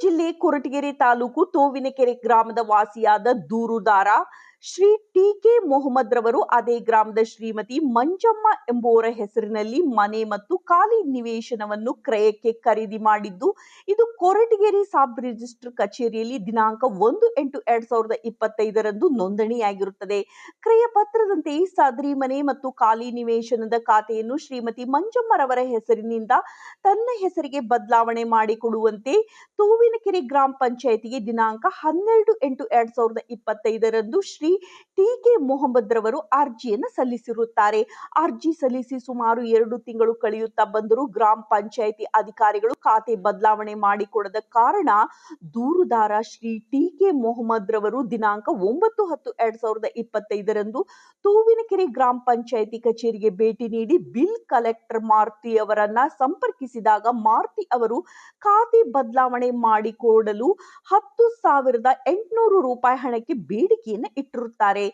ಜಿಲ್ಲೆ ಕೊರಟಗೆರೆ ತಾಲೂಕು ತೋವಿನಕೆರೆ ಗ್ರಾಮದ ವಾಸಿಯಾದ ದೂರುದಾರ ಶ್ರೀ ಟಿ ಕೆ ಮೊಹಮ್ಮದ್ ರವರು ಅದೇ ಗ್ರಾಮದ ಶ್ರೀಮತಿ ಮಂಜಮ್ಮ ಎಂಬುವರ ಹೆಸರಿನಲ್ಲಿ ಮನೆ ಮತ್ತು ಖಾಲಿ ನಿವೇಶನವನ್ನು ಕ್ರಯಕ್ಕೆ ಖರೀದಿ ಮಾಡಿದ್ದು, ಇದು ಕೊರಟಗೆರೆ ಸಬ್ ರಿಜಿಸ್ಟರ್ ಕಚೇರಿಯಲ್ಲಿ ದಿನಾಂಕ ಒಂದು ಎಂಟು ಎರಡ್ ಸಾವಿರದ ಇಪ್ಪತ್ತೈದರಂದು ನೋಂದಣಿಯಾಗಿರುತ್ತದೆ. ಕ್ರಯ ಪತ್ರದಂತೆ ಸದರಿ ಮನೆ ಮತ್ತು ಖಾಲಿ ನಿವೇಶನದ ಖಾತೆಯನ್ನು ಶ್ರೀಮತಿ ಮಂಜಮ್ಮರವರ ಹೆಸರಿನಿಂದ ತನ್ನ ಹೆಸರಿಗೆ ಬದಲಾವಣೆ ಮಾಡಿಕೊಡುವಂತೆ ತೂವಿನಕೆರೆ ಗ್ರಾಮ ಪಂಚಾಯತಿಗೆ ದಿನಾಂಕ ಹನ್ನೆರಡು ಎಂಟು ಎರಡ್ ಸಾವಿರದ ಇಪ್ಪತ್ತೈದರಂದು ಶ್ರೀ ಟಿ ಮೊಹಮ್ಮದ್ ರವರು ಅರ್ಜಿಯನ್ನು ಸಲ್ಲಿಸಿರುತ್ತಾರೆ. ಅರ್ಜಿ ಸಲ್ಲಿಸಿ ಸುಮಾರು ಎರಡು ತಿಂಗಳು ಕಳೆಯುತ್ತಾ ಬಂದರೂ ಗ್ರಾಮ ಪಂಚಾಯಿತಿ ಅಧಿಕಾರಿಗಳು ಖಾತೆ ಬದಲಾವಣೆ ಮಾಡಿಕೊಡದ ಕಾರಣ ದೂರುದಾರ ಶ್ರೀ ಟಿ ಕೆ ಮೊಹಮ್ಮದ್ ರವರು ದಿನಾಂಕ ಒಂಬತ್ತು ಹತ್ತು ಎರಡ್ ಸಾವಿರದ ಇಪ್ಪತ್ತೈದರಂದು ತೂವಿನಕೆರೆ ಗ್ರಾಮ ಪಂಚಾಯಿತಿ ಕಚೇರಿಗೆ ಭೇಟಿ ನೀಡಿ ಬಿಲ್ ಕಲೆಕ್ಟರ್ ಮಾರುತಿ ಅವರನ್ನ ಸಂಪರ್ಕಿಸಿದಾಗ ಮಾರುತಿ ಅವರು ಖಾತೆ ಬದಲಾವಣೆ ಮಾಡಿಕೊಡಲು ಹತ್ತು ಸಾವಿರದ ಎಂಟುನೂರು ರೂಪಾಯಿ ಹಣಕ್ಕೆ ಬೇಡಿಕೆಯನ್ನು ಇಟ್ಟಿರುತ್ತಾರೆ.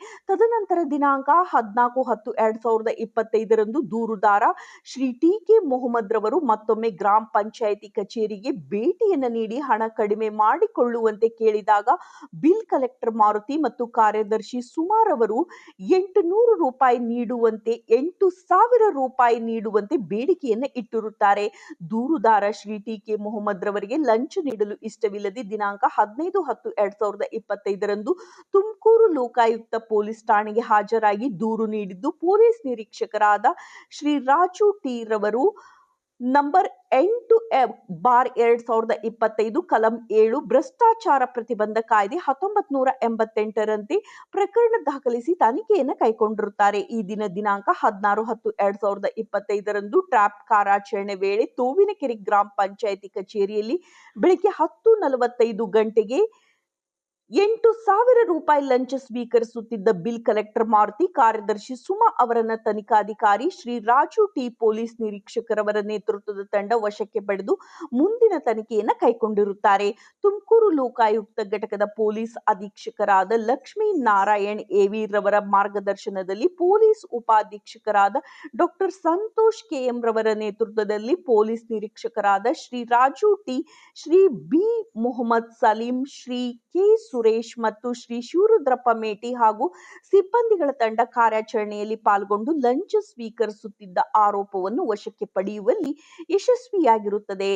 ತದನಂತರ ದಿನಾಂಕ ಹದಿನಾಲ್ಕು ಹತ್ತು ಎರಡ್ ಸಾವಿರದ ಇಪ್ಪತ್ತೈದರಂದು ದೂರುದಾರ ಶ್ರೀ ಟಿ ಕೆ ಮೊಹಮ್ಮದ್ ರವರು ಮತ್ತೊಮ್ಮೆ ಗ್ರಾಮ ಪಂಚಾಯಿತಿ ಕಚೇರಿಗೆ ಭೇಟಿಯನ್ನು ನೀಡಿ ಹಣ ಕಡಿಮೆ ಮಾಡಿಕೊಳ್ಳುವಂತೆ ಕೇಳಿದಾಗ ಬಿಲ್ ಕಲೆಕ್ಟರ್ ಮಾರುತಿ ಮತ್ತು ಕಾರ್ಯದರ್ಶಿ ಸುಮಾರ್ ಅವರು ಎಂಟು ರೂಪಾಯಿ ನೀಡುವಂತೆ, ಎಂಟು ಸಾವಿರ ರೂಪಾಯಿ ನೀಡುವಂತೆ ಬೇಡಿಕೆಯನ್ನು ಇಟ್ಟಿರುತ್ತಾರೆ. ದೂರುದಾರ ಶ್ರೀ ಟಿ ಕೆ ಮೊಹಮ್ಮದ್ ರವರಿಗೆ ಲಂಚ ನೀಡಲು ಇಷ್ಟವಿಲ್ಲದೆ ದಿನಾಂಕ ಹದಿನೈದು ಹತ್ತು ಎರಡ್ ಸಾವಿರದ ಇಪ್ಪತ್ತೈದರಂದು ತುಮಕೂರು ಲೋಕಾಯುಕ್ತ ಪೊಲೀಸ್ ಠಾಣೆಗೆ ಹಾಜರಾಗಿ ದೂರು ನೀಡಿದ್ದು. ಪೊಲೀಸ್ ನಿರೀಕ್ಷಕರಾದ ಶ್ರೀ ರಾಜು ಟಿ ರವರು ನಂಬರ್ ಎಂಟು ಬಾರ್ ಎರಡ್ ಸಾವಿರದ ಇಪ್ಪತ್ತೈದು ಕಲಂ ಏಳು ಭ್ರಷ್ಟಾಚಾರ ಪ್ರತಿಬಂಧ ಕಾಯ್ದೆ ಹತ್ತೊಂಬತ್ ನೂರ ಎಂಬತ್ತೆಂಟರಂತೆ ಪ್ರಕರಣ ದಾಖಲಿಸಿ ತನಿಖೆಯನ್ನು ಕೈಗೊಂಡಿರುತ್ತಾರೆ. ಈ ದಿನ ದಿನಾಂಕ ಹದಿನಾರು ಹತ್ತು ಎರಡ್ ಸಾವಿರದ ಇಪ್ಪತ್ತೈದರಂದು ಟ್ರಾಪ್ ಕಾರಾಚರಣೆ ವೇಳೆ ತೋವಿನಕೆರೆ ಗ್ರಾಮ ಪಂಚಾಯಿತಿ ಕಚೇರಿಯಲ್ಲಿ ಬೆಳಿಗ್ಗೆ ಹತ್ತು ನಲವತ್ತೈದು ಗಂಟೆಗೆ ಎಂಟು ಸಾವಿರ ರೂಪಾಯಿ ಲಂಚ ಸ್ವೀಕರಿಸುತ್ತಿದ್ದ ಬಿಲ್ ಕಲೆಕ್ಟರ್ ಮಾರುತಿ ಕಾರ್ಯದರ್ಶಿ ಸುಮಾ ಅವರನ್ನ ತನಿಖಾಧಿಕಾರಿ ಶ್ರೀ ರಾಜು ಟಿ ಪೊಲೀಸ್ ನಿರೀಕ್ಷಕರವರ ನೇತೃತ್ವದ ತಂಡ ವಶಕ್ಕೆ ಪಡೆದು ಮುಂದಿನ ತನಿಖೆಯನ್ನ ಕೈಗೊಂಡಿರುತ್ತಾರೆ. ತುಮಕೂರು ಲೋಕಾಯುಕ್ತ ಘಟಕದ ಪೊಲೀಸ್ ಅಧೀಕ್ಷಕರಾದ ಲಕ್ಷ್ಮೀ ನಾರಾಯಣ್ ರವರ ಮಾರ್ಗದರ್ಶನದಲ್ಲಿ ಪೊಲೀಸ್ ಉಪಾಧೀಕ್ಷಕರಾದ ಡಾಕ್ಟರ್ ಸಂತೋಷ್ ಕೆಎಂ ರವರ ನೇತೃತ್ವದಲ್ಲಿ police ನಿರೀಕ್ಷಕರಾದ Shri Raju T, Shri B. Mohammad Salim, Shri K. Suresh ಮತ್ತು ಶ್ರೀ ಶಿವರುದ್ರಪ್ಪ ಮೇಟಿ ಹಾಗೂ ಸಿಬ್ಬಂದಿಗಳ ತಂಡ ಕಾರ್ಯಾಚರಣೆಯಲ್ಲಿ ಪಾಲ್ಗೊಂಡು ಲಂಚ ಸ್ವೀಕರಿಸುತ್ತಿದ್ದ ಆರೋಪವನ್ನು ವಶಕ್ಕೆ ಪಡೆಯುವಲ್ಲಿ ಯಶಸ್ವಿಯಾಗಿರುತ್ತದೆ.